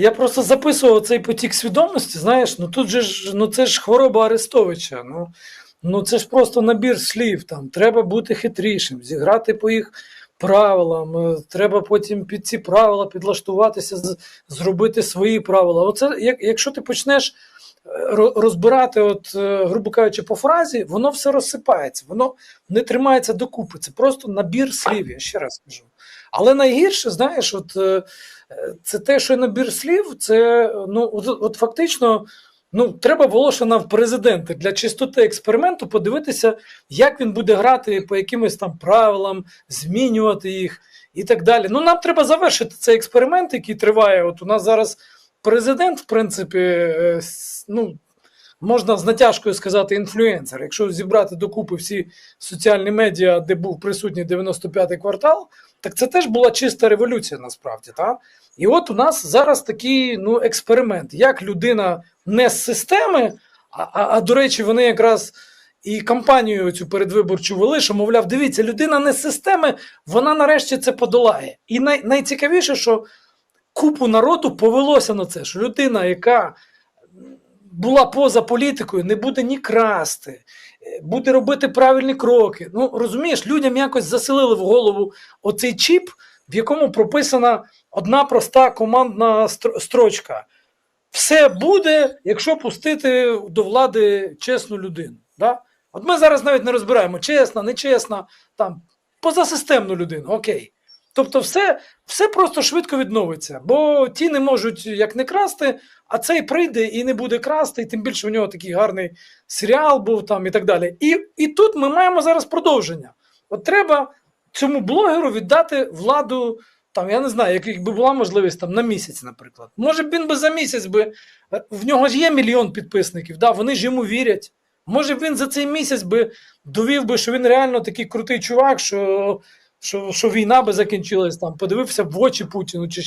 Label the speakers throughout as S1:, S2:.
S1: Я просто записував цей потік свідомості, знаєш, ну тут же ж, ну це ж хвороба Арестовича. Ну, ну це ж просто набір слів. Там треба бути хитрішим, зіграти по їх правилам. е, Треба потім під ці правила підлаштуватися, зробити свої правила. Оце, як, якщо ти почнеш розбирати, от, е, грубо кажучи, по фразі, воно все розсипається, воно не тримається докупи. Це просто набір слів, я ще раз кажу. Але найгірше, знаєш, от. е, це те, що набір слів, це ну от, от фактично. Ну, треба Волошина в президенти для чистоти експерименту подивитися, як він буде грати по якимось там правилам, змінювати їх і так далі. Ну, нам треба завершити цей експеримент, який триває. От у нас зараз президент, в принципі, е, ну, можна з натяжкою сказати, інфлюенсер. Якщо зібрати докупи всі соціальні медіа, де був присутній 95-й квартал, так це теж була чиста революція насправді. Та? І от у нас зараз такий ну, експеримент, як людина не з системи, а, а, а до речі, вони якраз і кампанію цю передвиборчу вели, що, мовляв, дивіться, людина не з системи, вона нарешті це подолає. І най, найцікавіше, що купу народу повелося на це, що людина, яка була поза політикою, не буде ні красти, буде робити правильні кроки. Ну, розумієш, людям якось заселили в голову оцей чіп, в якому прописана одна проста командна строчка. Все буде, якщо пустити до влади чесну людину. Да? От ми зараз навіть не розбираємо, чесна, нечесна, там, позасистемну людину, окей. Тобто, все, все просто швидко відновиться, бо ті не можуть як не красти, а цей прийде і не буде красти, і тим більше у нього такий гарний серіал був там і так далі. І, і тут ми маємо зараз продовження. От треба цьому блогеру віддати владу, там, я не знаю, як- якби була можливість там на місяць, наприклад. Може б він би за місяць би. В нього ж є мільйон підписників, да, вони ж йому вірять. Може б він за цей місяць би довів би, що він реально такий крутий чувак, що, що, що війна би закінчилась там, подивився в очі Путіну, чи,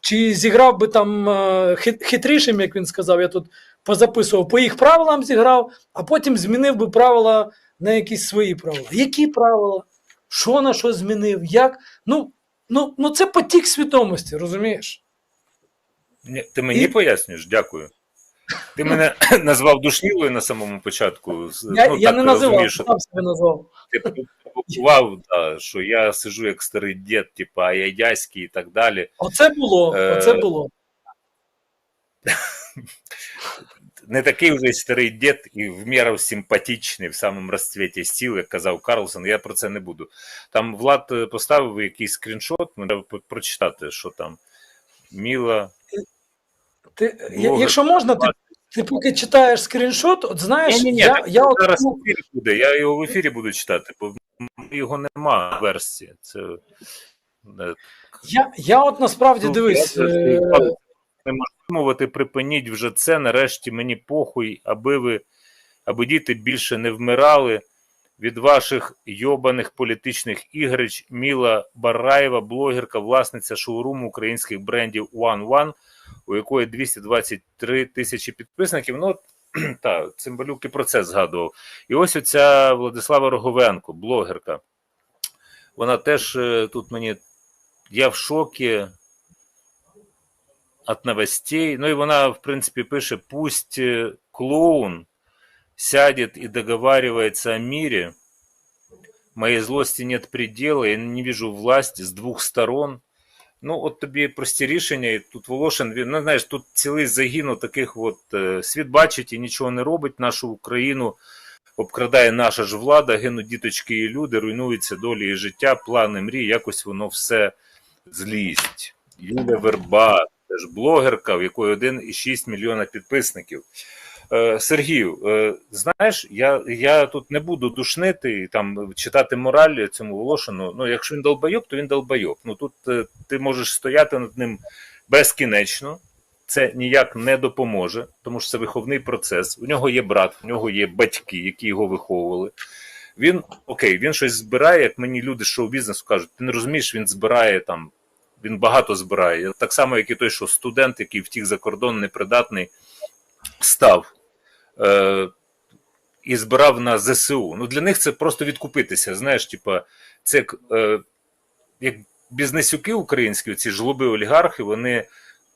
S1: чи зіграв би там е, хитрішим, як він сказав, я тут позаписував, по їх правилам зіграв, а потім змінив би правила на якісь свої правила. Які правила? Що на що змінив? Як? Ну, ну, ну це потік свідомості, розумієш?
S2: Ні, Ти мені
S1: І-
S2: пояснюєш? Дякую. Ти мене назвав душнілою на самому початку.
S1: Я,
S2: ну,
S1: я
S2: так,
S1: не називав,
S2: розумію, що
S1: сам себе назвав.
S2: ти провокував, да, що я сижу як старий дід, типу, аяйський і так далі.
S1: Оце було,
S2: Е,
S1: оце було.
S2: Не такий вже старий дід і в міру симпатичний в самому розцвіті сіл, як казав Карлсон, я про це не буду. Там Влад е, поставив якийсь скріншот, треба прочитати, що там. Міла.
S1: Ти, я-
S2: блогер.
S1: якщо можна, ти, ти поки читаєш скріншот, от знаєш,
S2: Ні-ні-ні,
S1: я,
S2: так
S1: я от,
S2: зараз в ефірі буде. Я його в ефірі буду читати, бо його нема в версії. Це е,
S1: я, я от насправді
S2: Ну,
S1: дивись.
S2: я
S1: е,
S2: не можу мовити, припиніть вже це. Нарешті мені похуй, аби ви, аби діти більше не вмирали від ваших йобаних політичних ігрич. Міла Бараєва, блогерка, власниця шоуруму українських брендів One One, у якої 223 тисячі підписників. Ну, та, Цимбалюк і про це згадував. І ось оця Владислава Роговенко, блогерка. Вона теж е, тут мені. Я в шокі от новостей. Ну и вона, в принципе, пише, пусть э, клоун сядет и договаривается о мире. Моей злости нет предела, я не вижу власти з двох сторон. Ну, от тобі прості рішення, і тут Волошин, він, ну, знаєш, тут цілий загін таких от е, світ бачить і нічого не робить. Нашу Україну обкрадає наша ж влада, гинуть діточки і люди, руйнуються долі і життя, плани мрії, якось воно все злість. Юля Верба, теж блогерка, в якої 1,6 мільйона підписників. Е, Сергію, е, знаєш, я, я тут не буду душнити і там читати мораль цьому Волошину. Ну, якщо він долбайоб, то він долбайоб. Ну тут е, ти можеш стояти над ним безкінечно. Це ніяк не допоможе, тому що це виховний процес. У нього є брат, у нього є батьки, які його виховували. Він окей, він щось збирає, як мені люди з шоу-бізнесу кажуть, ти не розумієш, він збирає там, він багато збирає. Так само, як і той, що студент, який втік за кордон, непридатний, став е, і збирав на ЗСУ. Ну для них це просто відкупитися. Знаєш, типа, це е, як бізнесюки українські, ці жлоби олігархи, вони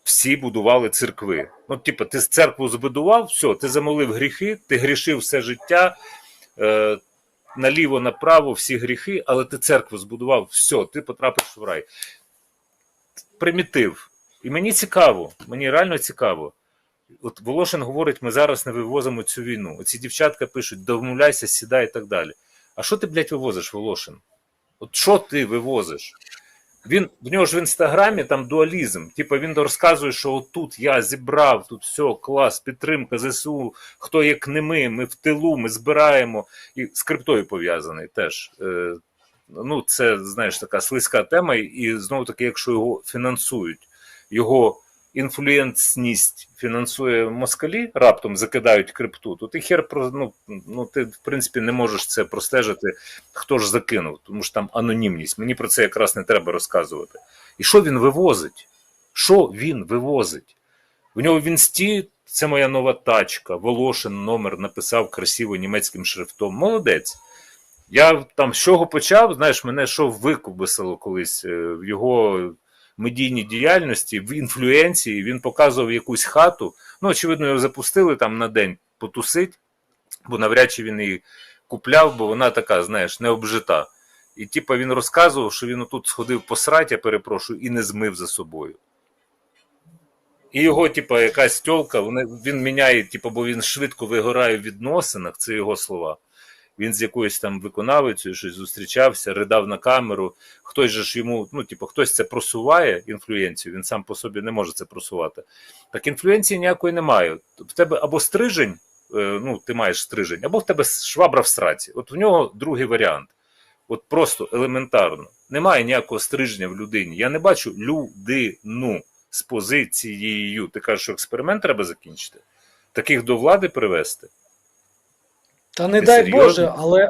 S2: всі будували церкви. Ну, типу, ти церкву збудував, все, ти замолив гріхи, ти грішив все життя. Е, наліво, направо, всі гріхи, але ти церкву збудував, все, ти потрапиш в рай. Примітив. І мені цікаво, мені реально цікаво. От Волошин говорить, ми зараз не вивозимо цю війну. Оці дівчатка пишуть, домовляйся, сідай і так далі. А що ти, блядь, вивозиш, Волошин? От що ти вивозиш? Він, в нього ж в інстаграмі там дуалізм. Типу він розказує, що отут я зібрав, тут все, клас, підтримка ЗСУ, хто як не ми, ми в тилу, ми збираємо. І з криптою пов'язаний теж. Е, ну, це, знаєш, така слизька тема, і знову таки, якщо його фінансують, його інфлюенсність фінансує москалі, раптом закидають крипту, то ти хер про ну, ну ти в принципі не можеш це простежити, хто ж закинув, тому що там анонімність. Мені про це якраз не треба розказувати. І що він вивозить? Що він вивозить? В нього в інсті це моя нова тачка. Волошин номер написав красиво німецьким шрифтом. Молодець. Я там з чого почав, знаєш, мене що викубисило колись е, в його медійній діяльності, в інфлюенції. Він показував якусь хату. Ну, очевидно, його запустили там на день потусить, бо навряд чи він її купляв, бо вона така, знаєш, не обжита. І типа він розказував, що він отут сходив посрать, я перепрошую, і не змив за собою. І його, типа, якась тьолка, він міняє, типа, бо він швидко вигорає в відносинах, це його слова. Він з якоюсь там виконавицею щось зустрічався, ридав на камеру. Хтось же ж йому, ну, типу, хтось це просуває, інфлюенцію, він сам по собі не може це просувати. Так інфлюенції ніякої немає. В тебе або стрижень, е, ну, ти маєш стрижень, або в тебе швабра в сраці. От в нього другий варіант. От просто елементарно. Немає ніякого стриження в людині. Я не бачу людину з позицією. Ти кажеш, що експеримент треба закінчити? Таких до влади привести?
S1: Та не
S2: Ти
S1: дай
S2: серйозно?
S1: Боже, але.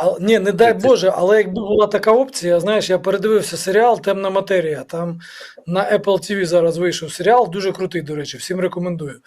S1: А, ні, не дай Боже, але якби була така опція, знаєш, я передивився серіал Темна матерія. Там на Apple TV зараз вийшов серіал, дуже крутий, до речі, всім рекомендую.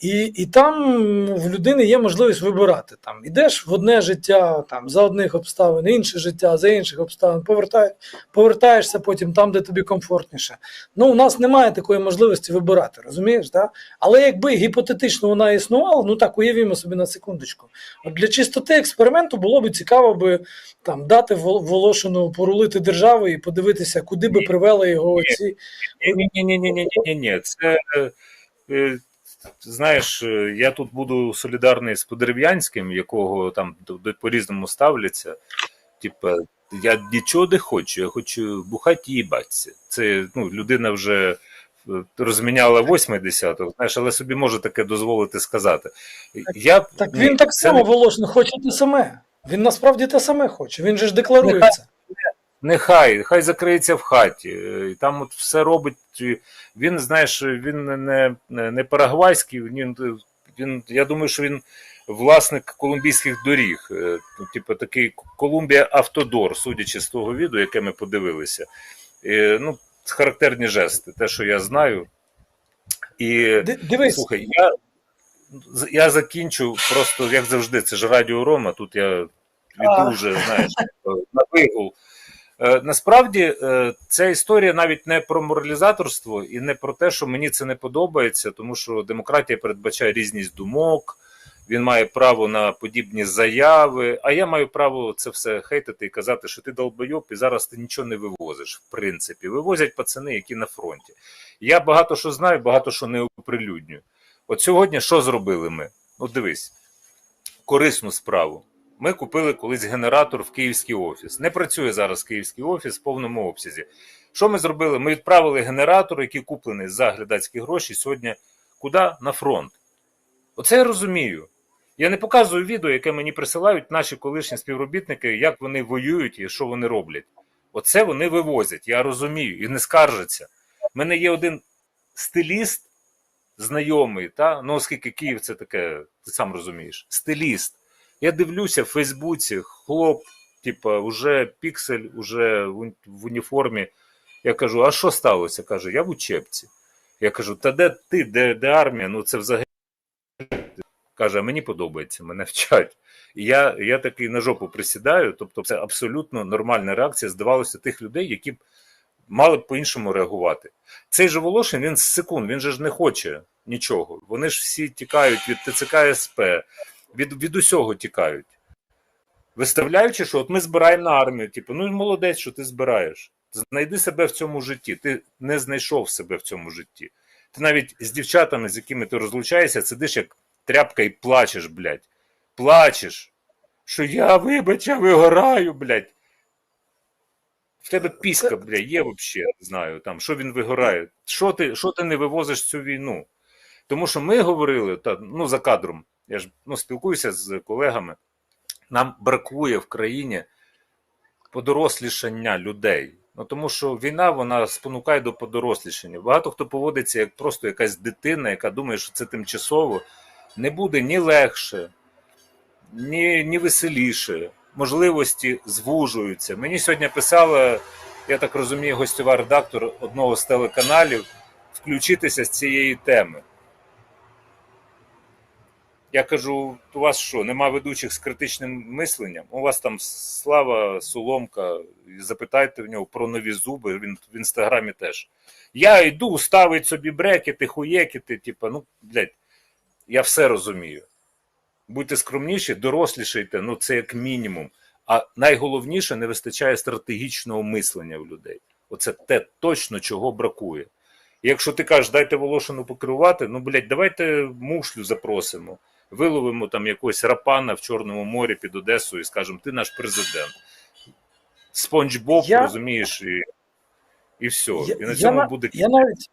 S1: І, і там в людини є можливість вибирати. Там ідеш в одне життя, там за одних обставин, інше життя, за інших обставин, повертай, повертаєшся потім там, де тобі комфортніше. Ну, у нас немає такої можливості вибирати, розумієш? Да? Але якби гіпотетично вона існувала, ну так уявімо собі на секундочку. От для чистоти експерименту було б цікаво би там дати Вол- Волошину порулити державу і подивитися, куди би привели його оці.
S2: Ні, ні, ні, ні, ні, ні, ні. Це е, е, знаєш, е, я тут буду солідарний з Подерев'янським, якого там по-різному ставляться. Типа, я нічого не хочу, я хочу бухати і їбатися. Це ну, людина вже е, розміняла восьмий десяток, знаєш, але собі може таке дозволити сказати. Я,
S1: Так він так само
S2: не-
S1: Волошин хоче те саме. Він насправді те саме хоче. Він же ж декларує це.
S2: Нехай, хай закриється в хаті. Е, і Там от все робить. Він, знаєш, він не, не, не парагвайський, він, він, я думаю, що він власник колумбійських доріг. Е, ну, Типу такий Колумбія Автодор, судячи з того відео, яке ми подивилися. І, ну, характерні жести, те, що я знаю. І
S1: Дивись,
S2: Слухай, я, я закінчу просто, як завжди, це ж Радіо Рома, тут я йду вже, знаєш, на вигул. Е, Насправді, е, ця історія навіть не про моралізаторство і не про те, що мені це не подобається, тому що демократія передбачає різність думок, він має право на подібні заяви, а я маю право це все хейтити і казати, що ти долбойоб, і зараз ти нічого не вивозиш, в принципі. Вивозять пацани, які на фронті. Я багато що знаю, багато що не оприлюднюю. От сьогодні що зробили ми? Ну, дивись, корисну справу. Ми купили колись генератор в київський офіс. Не працює зараз київський офіс в повному обсязі. Що ми зробили? Ми відправили генератор, який куплений за глядацькі гроші, сьогодні куди? На фронт. Оце я розумію. Я не показую відео, яке мені присилають наші колишні співробітники, як вони воюють і що вони роблять. Оце вони вивозять, я розумію, і не скаржаться. У мене є один стиліст, знайомий, та? ну оскільки Київ це таке, ти сам розумієш, стиліст. Я дивлюся в Фейсбуці, хлоп, типа, уже піксель, уже в, уніформі. Я кажу, а що сталося? Каже, я в учебці. Я кажу, та де ти, де, де армія? Ну це взагалі. Каже, а мені подобається, мене вчать. І я, я такий на жопу присідаю, тобто це абсолютно нормальна реакція, здавалося, тих людей, які б мали б по-іншому реагувати. Цей же Волошин, він з секунд, він же ж не хоче нічого. Вони ж всі тікають від ТЦК СП, від, від усього тікають. Виставляючи, що от ми збираємо на армію, типу, ну молодець, що ти збираєш. Знайди себе в цьому житті. Ти не знайшов себе в цьому житті. Ти навіть з дівчатами, з якими ти розлучаєшся, сидиш як тряпка і плачеш, блядь. Плачеш. Що я, вибач, я вигораю, блядь. В тебе піська, блядь, є взагалі, знаю, там, що він вигорає. Що ти, що ти не вивозиш цю війну? Тому що ми говорили, та, ну, за кадром, я ж ну, спілкуюся з колегами, нам бракує в країні подорослішання людей. Ну, тому що війна вона спонукає до подорослішання. Багато хто поводиться як просто якась дитина, яка думає, що це тимчасово, не буде ні легше, ні, ні веселіше. Можливості звужуються. Мені сьогодні писала, я так розумію, гостьова редактор одного з телеканалів включитися з цієї теми. Я кажу: у вас що, нема ведучих з критичним мисленням? У вас там слава Соломка, запитайте в нього про нові зуби, він в інстаграмі теж. Я йду, ставить собі брекети, хуєкіти, типу, ну, блядь, я все розумію. Будьте скромніші, дорослішайте, ну це як мінімум. А найголовніше не вистачає стратегічного мислення в людей. Оце те точно, чого бракує. І якщо ти кажеш, дайте Волошину покерувати, ну, блядь, давайте мушлю запросимо. Виловимо там якогось рапана в Чорному морі під Одесою і скажемо, ти наш президент. Спонж Боб,
S1: Я-
S2: розумієш, і, і все.
S1: Я,
S2: і на цьому
S1: я,
S2: буде
S1: я навіть